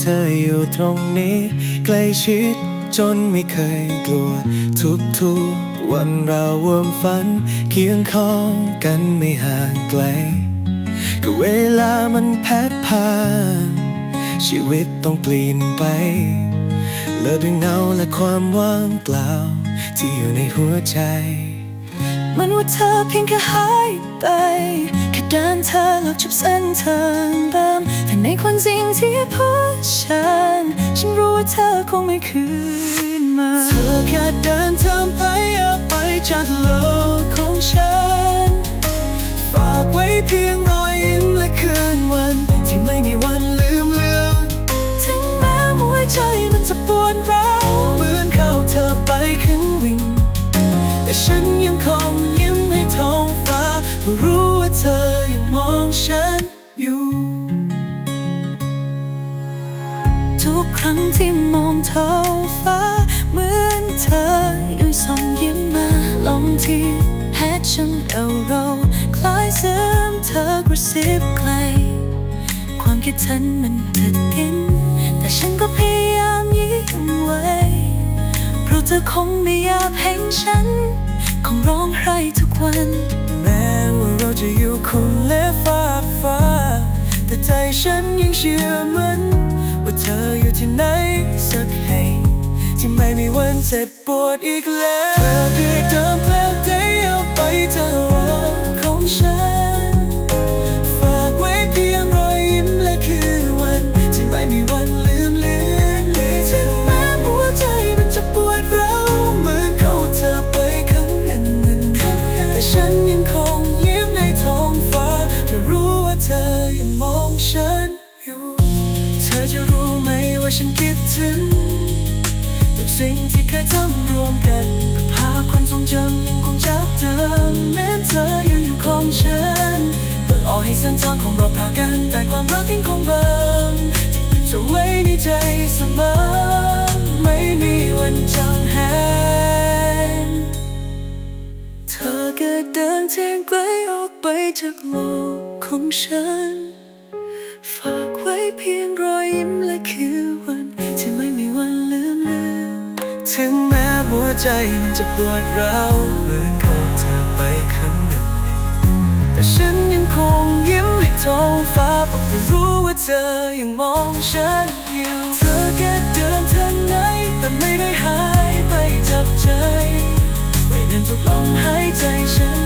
เธออยู่ตรงนี้ใกล้ชิดจนไม่เคยกลัว ทุกทุกๆวันเราร่วมฝัน เคียงข้องกันไม่ห่างไกลก็เวลามันแพัดผ่านชีวิตต้องเปลี่ยนไปเลือเพียเงาและความว่างเปล่า ที่อยู่ในหัวใจ มันว่าเธอเพียงแค่หายไป เดินเธอหลอกจับเส้นทางเดิมแต่ในความจริงที่พูดฉัน ฉันรู้ว่าเธอคงไม่คืนมาเธอแค่เดินทางไปออกไปจากโลกของฉัน ฝากไว้เพียง ทุกครั้งที่มองท้องฟ้า เหมือนเธอยังส่องยิ้มมาลองที่แฮชฉันเอาเราคล้ายเสริมเธอกระซิบไกล ความคิดฉันมันติดดิน แต่ฉันก็พยายามยิ้มไว้ เพราะเธอคงไม่อยากเห็นฉัน คงร้องไห้ทุกวัน แม้ว่าเราจะอยู่คนละฟ้าฟ้า แต่ใจฉันยังเชื่อมันว่า เธออยู่ที่ไหนสักแห่งที่ไม่มีวันเจ็บปวดอีกแล้วเธอเดือดเดิมแปลได้เอาไปเธอของฉัน ฉันคิดถึงทุกสิ่งที่เคยทำรวมกันภาพความทรงจำยังคงจับเดิมแม้เธอยังอยู่ของฉันเปิดออกให้เส้นทางของเราผ่ากัน แต่ความรักยังคงเบิ่มจะไว้ในใจเสมอ ไม่มีวันจางหายเธอก็เดินทางไกลออกไปจากโลกของฉัน ฝากไว้เพียงรอยยิ้มและคือวัน ที่ไม่มีวันลืมลือนถึงแม้หัวใจมันจะปวดร้าวเหมือนเขาเธอไปข้งหนึ่ง แต่ฉันยังคงยิ้มให้ท้องฟ้าเพราะรู้ว่าเธอยังมองฉันอยู่เธอแค่เดินทางไหนแต่ไม่ได้หายไปจากใจ ไม่เดินทุกลมหายใจฉัน